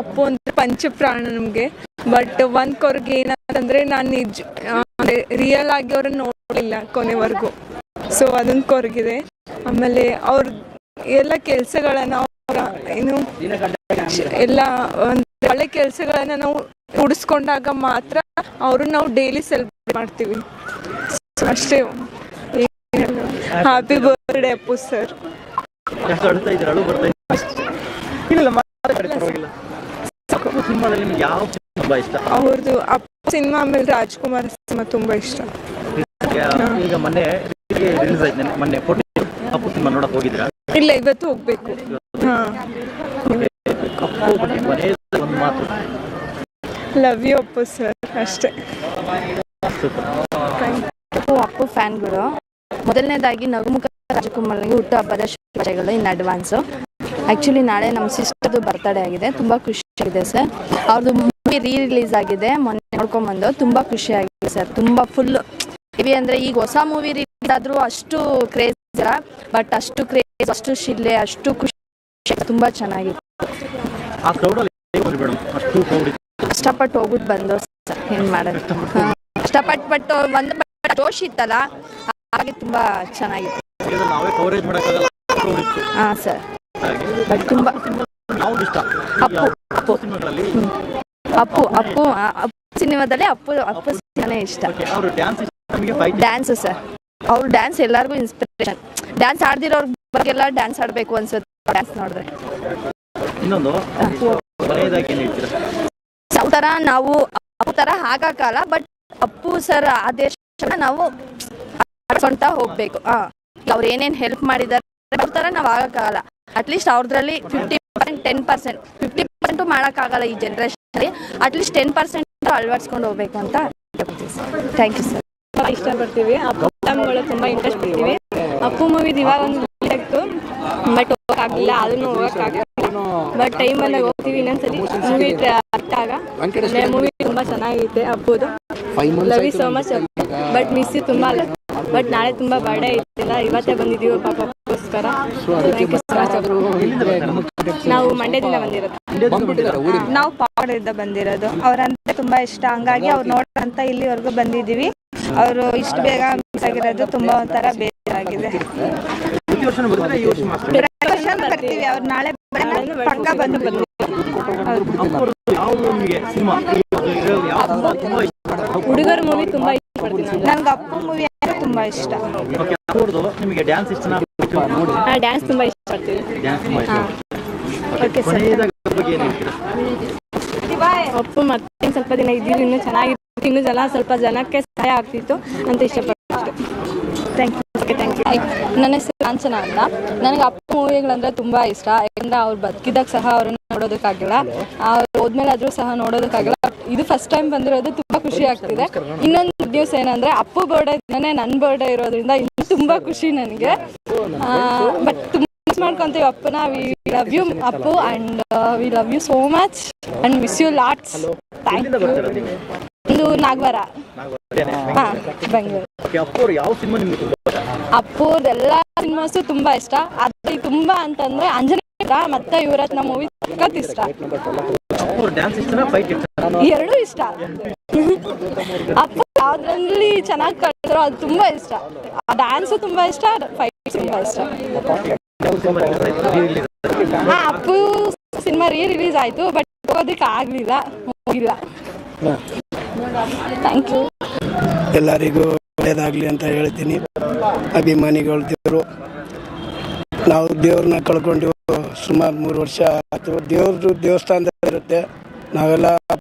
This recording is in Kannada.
ಅಪ್ಪು ಅಂದ್ರೆ ಪಂಚಪ್ರಾಣ ನಮಗೆ. ಬಟ್ ಒಂದ್ ಕೊರ್ಗೆ ಏನಂತಂದ್ರೆ ನಾನು ನಿಜ ರಿಯಲ್ ಆಗಿ ಅವ್ರನ್ನ ನೋಡಲಿಲ್ಲ ಕೊನೆವರೆಗೂ. ಸೊ ಅದೊಂದು ಕೊರಗಿದೆ. ಆಮೇಲೆ ಅವ್ರ ಎಲ್ಲ ಕೆಲ್ಸಗಳನ್ನ ಅವರ ಏನು ಎಲ್ಲ ಒಂದು ಒಳ್ಳೆ ಕೆಲ್ಸಗಳನ್ನ ನಾವು ಉಡಿಸ್ಕೊಂಡಾಗ ಮಾತ್ರ ಅವರು ನಾವು ಡೈಲಿ ಸೆಲೆಬ್ರೇಟ್ ಮಾಡ್ತೀವಿ. ಅಷ್ಟೇ. ಹ್ಯಾಪಿ ಬರ್ತ್ಡೇ ಅಪ್ಪು ಸರ್ ಇಲ್ಲ ಸಿನಿಮಾದಲ್ಲಿ ನಿಮ್ಗೆ ಯಾವ ಸಿನಿಮಾ ತುಂಬಾ ಇಷ್ಟ? ಅವ್ರದ್ದು ಅಪ್ಪ ಸಿನಿಮಾ ಆಮೇಲೆ ರಾಜ್ಕುಮಾರ್ ಸಿನಿಮಾ ತುಂಬಾ ಇಷ್ಟ. ಈಗ ಮೊನ್ನೆ ರಿಲೀಸ್ ಆಯ್ತು ಮೊನ್ನೆ ಫೋಟೋ ಅಪ್ಪು ಸಿನಿಮಾ ನೋಡಕ್ ಹೋಗಿದ್ರಾ? ಇಲ್ಲ ಇವತ್ತು ಹೋಗ್ಬೇಕು. ಹಾ. ಅಪ್ಪು ಬಗ್ಗೆ ಕೊನೆಯ ಒಂದು ಮಾತು. ಲವ್ ಯು ಅಪ್ಪು ಸರ್ ಅಷ್ಟೇ. ಅಪ್ಪು ಫ್ಯಾನ್ಗಳು ಮೊದಲನೇದಾಗಿ ನಗುಮುಖ ರಾಜಕುಮಾರ್ಗೆ ಹುಟ್ಟು ಹಬ್ಬದ ಶುಭಾಶಯಗಳು ಇನ್ ಅಡ್ವಾನ್ಸು ಆ್ಯಕ್ಚುಲಿ ನಾಳೆ ನಮ್ಮ ಸಿಸ್ಟರ್ದು ಬರ್ತಡೇ ಆಗಿದೆ. ತುಂಬ ಖುಷಿಯಾಗಿದೆ ಸರ್. ಅವ್ರದ್ದು ಮೂವಿ ರೀ ರಿಲೀಸ್ ಆಗಿದೆ. ಮೊನ್ನೆ ನೋಡ್ಕೊಂಬಂದು. ತುಂಬ ಖುಷಿಯಾಗಿದೆ ಸರ್. ತುಂಬ ಫುಲ್ ಇವಿ ಅಂದರೆ ಈಗ ಹೊಸ ಮೂವಿ ರಿಲೀಸ್ ಆದರೂ ಅಷ್ಟು ಕ್ರೇಜ್ ಇಲ್ಲ ಬಟ್ ಅಷ್ಟು ಕ್ರೇಜ್ ಅಷ್ಟು ಶಿಲ್ಲೆ ಅಷ್ಟು ಖುಷಿ. ತುಂಬ ಚೆನ್ನಾಗಿತ್ತು ಕಷ್ಟಪಟ್ಟು ಹೋಗ್ಬಿಟ್ಟು ಬಂದು ಸರ್. ಏನು ಮಾಡೋದು. ಕಷ್ಟಪಟ್ಟು ಒಂದು ಬಟ್ ಜೋಶ್ ಇತ್ತಲ್ಲ. ಹಾಗೆ ತುಂಬ ಚೆನ್ನಾಗಿತ್ತು. ಹಾಂ ಸರ್. ಬಟ್ ತುಂಬ ಅಪ್ಪು. ಅಪ್ಪು. ಅಪ್ಪು ಅಪ್ಪು ಅಪ್ಪು ಸಿನಿಮಾದಲ್ಲಿ ಅಪ್ಪು ಅಪ್ಪು ಸಿನಿಮಾನೇ ಇಷ್ಟ. Dance sir. ಅವ್ರ ಡ್ಯಾನ್ಸ್ ಎಲ್ಲರಿಗೂ ಇನ್ಸ್ಪಿರೇಷನ್ ಡ್ಯಾನ್ಸ್ ಆಡ್ದಿರೋರ್ ಬಗ್ಗೆಲ್ಲ ಡ್ಯಾನ್ಸ್ ಆಡಬೇಕು ಅನ್ಸುತ್ತೆ. ಡ್ಯಾನ್ಸ್ ನೋಡಿದ್ರೆ. ಇನ್ನೊಂದು? ಥರ ನಾವು ಅಪ್ಪು ಥರ ಆಗಕ್ಕಲ್ಲ ಬಟ್ ಅಪ್ಪು ಸರ್ ಆದೇಶ ನಾವು ಆಡ್ಕೊಂತ ಹೋಗ್ಬೇಕು. ಹಾಂ. ಅವ್ರು ಏನೇನು ಹೆಲ್ಪ್ ಮಾಡಿದ್ದಾರೆ ಅವ್ರ ಥರ ನಾವು ಆಗಕ್ಕಾಗಲ್ಲ. At least ಅವ್ರದ್ರಲ್ಲಿ fifty percent ten percent fifty percent ಮಾಡೋಕ್ಕಾಗಲ್ಲ ಈ ಜನ್ರೇಷನಲ್ಲಿ ಅಟ್ಲೀಸ್ಟ್ ಟೆನ್ ಪರ್ಸೆಂಟ್ ಅಳವಡಿಸ್ಕೊಂಡು ಹೋಗ್ಬೇಕು ಅಂತ ಥ್ಯಾಂಕ್ ಯು ಸರ್ ತುಂಬ ಇಷ್ಟಪಡ್ತೀವಿ. ಅಪ್ಪು ತುಂಬ ಇಂಟ್ರೆಸ್ಟ್ ಪಡ್ತೀವಿ. ಅಪ್ಪು ಮೂವಿದು ಇವಾಗ ಒಂದು ಇತ್ತು. ಬಟ್ ಹೋಗೋಕ್ಕಾಗಲಿಲ್ಲ. ಅದನ್ನು ಹೋಗೋಕ್ಕಾಗಲ್ಲ ಬಟ್ ಟೈಮಲ್ಲಿ ಹೋಗ್ತೀವಿ ಇನ್ನೊಂದ್ಸಲಿ ಮೂವಿ ಆಗ ಮೂವಿ ತುಂಬ ಚೆನ್ನಾಗೈತೆ ಅಪ್ಪುದು. Love you so much but miss ತುಂಬ ಅಲ್ಲ. ಬಟ್ ನಾಳೆ ತುಂಬ ಬರ್ಡೇ ಇರ್ತಿಲ್ಲ ಇವತ್ತೇ ಬಂದಿದ್ದೀವಿ ಪಾಪ. Much. ನಾವು ಮಂಡ್ಯದಿಂದ ಬಂದಿರೋದು. ನಾವು ಪಾವಗಡದಿಂದ ಬಂದಿರೋದು. ಅವ್ರಂದ್ರೆ ತುಂಬಾ ಇಷ್ಟ. ಹಂಗಾಗಿ ಅವ್ರು ನೋಡಂತ ಇಲ್ಲಿವರೆಗೂ ಬಂದಿದೀವಿ ಅವರು ಇಷ್ಟು ಬೇಗ ಮಿಸ್ ಆಗಿರೋದು ತುಂಬಾ ಒಂಥರ ಬೇಜಾರಾಗಿದೆ. ಬರ್ತೀವಿ. ಅವ್ರು ನಾಳೆ ಪಕ್ಕ ಬಂದು ಹುಡುಗರ ಮೂವಿ ತುಂಬ ಇಷ್ಟಪಡ್ತೀನಿ ನಾನು ನನ್ಗೆ ಅಪ್ಪು ಮೂವಿ ಅಂದ್ರೆ ತುಂಬಾ ಇಷ್ಟ. ಓಕೆ ಅಪ್ಪುರ್ದು ನಿಮಗೆ ಡ್ಯಾನ್ಸ್ ಇಷ್ಟನಾ ನೋಡಿ ಡ್ಯಾನ್ಸ್ ತುಂಬ ಇಷ್ಟಪಡ್ತೀನಿ ಡ್ಯಾನ್ಸ್ ತುಂಬಾ ಇಷ್ಟ ಓಕೆ ಸರ್. ಕೊನೆಯದಾಗಿ ಬಗ್ಗೆ ಏನು ಹೇಳ್ತೀರಾ? ಅಪ್ಪು ಮತ್ತೆ ಸ್ವಲ್ಪ ದಿನ ಇದ್ದಿದ್ದು ಇನ್ನೂ ಚೆನ್ನಾಗಿತ್ತು ಇನ್ನೂ ಜನ ಸ್ವಲ್ಪ ಜನಕ್ಕೆ ಸಹಾಯ ಆಗ್ತಿತ್ತು ಅಂತ ಇಷ್ಟಪಡ್ತೀನಿ. Thank you okay thank you ನನ್ನ ಹೆಸರು ಕಾಂಚನ ಅಂತ. ನನಗೆ ಅಪ್ಪು ಮೂವಿಗಳಂದ್ರೆ ತುಂಬಾ ಇಷ್ಟ. ಯಾಕಂದ್ರೆ ಅವ್ರು ಬದುಕಿದಾಗ ಸಹ ಅವ್ರನ್ನ ನೋಡೋದಕ್ಕಾಗಿಲ್ಲ. ಹೋದ್ಮೇಲೆ ಆದ್ರೂ ಸಹ ನೋಡೋದಕ್ಕಾಗಿಲ್ಲ. ಇದು ಫಸ್ಟ್ ಟೈಮ್ ಬಂದಿರೋದು ತುಂಬಾ ಖುಷಿ ಆಗ್ತಿದೆ. ಇನ್ನೊಂದು ಗುಡ್ ನ್ಯೂಸ್ ಏನಂದ್ರೆ ಅಪ್ಪು ಬರ್ಡೇ ದಿನನೇ ನನ್ನ ಬರ್ಡೇ ಇರೋದ್ರಿಂದ ಇನ್ನೂ ತುಂಬಾ ಖುಷಿ ನನಗೆ. ಬಟ್ ತುಂಬಾ ಮಾಡ್ಕೊತೀವಿ ಅಪ್ಪನ. We love you Appu and we love you so much and miss you lots thank you ಇದು ನಾಗವಾರ. ಹಾ ಬೆಂಗಳೂರು ಅಪ್ಪು ಎಲ್ಲ ಸಿನಿಮಾಸು ತುಂಬಾ ಇಷ್ಟ. ಅದ್ರಲ್ಲಿ ತುಂಬಾ ಅಂತಂದ್ರೆ ಇಷ್ಟ, ಮತ್ತೆ ನಮ್ಮ ಮೂವಿ ಸಖತ್ ಇಷ್ಟ. ಎರಡೂ ಇಷ್ಟ. ಅಪ್ಪ ಯಾವ್ದ್ರಲ್ಲಿ ಚೆನ್ನಾಗಿ ಕಾಣಿದ್ರು ಅದು ತುಂಬಾ ಇಷ್ಟ. ಡ್ಯಾನ್ಸು ತುಂಬಾ ಇಷ್ಟ ಫೈಟ್ ತುಂಬಾ ಇಷ್ಟ. ಹಾ ಅಪ್ಪು ಸಿನಿಮಾ ರೀ ರಿಲೀಸ್ ಆಯ್ತು ಬಟ್ ಹೋಗೋದಕ್ಕೆ ಆಗ್ಲಿಲ್ಲ, ಹೋಗಿಲ್ಲ. ಥ್ಯಾಂಕ್ ಯು ಎಲ್ಲರಿಗೂ ಒಳ್ಳೇದಾಗಲಿ ಅಂತ ಹೇಳ್ತೀನಿ. ಅಭಿಮಾನಿಗಳು ದೇವರು, ನಾವು ದೇವ್ರನ್ನ ಕಳ್ಕೊಂಡು ಸುಮಾರು ಮೂರು ವರ್ಷ ಆಯಿತು. ದೇವ್ರದ್ದು ದೇವಸ್ಥಾನದಲ್ಲಿ ಇರುತ್ತೆ ನಾವೆಲ್ಲ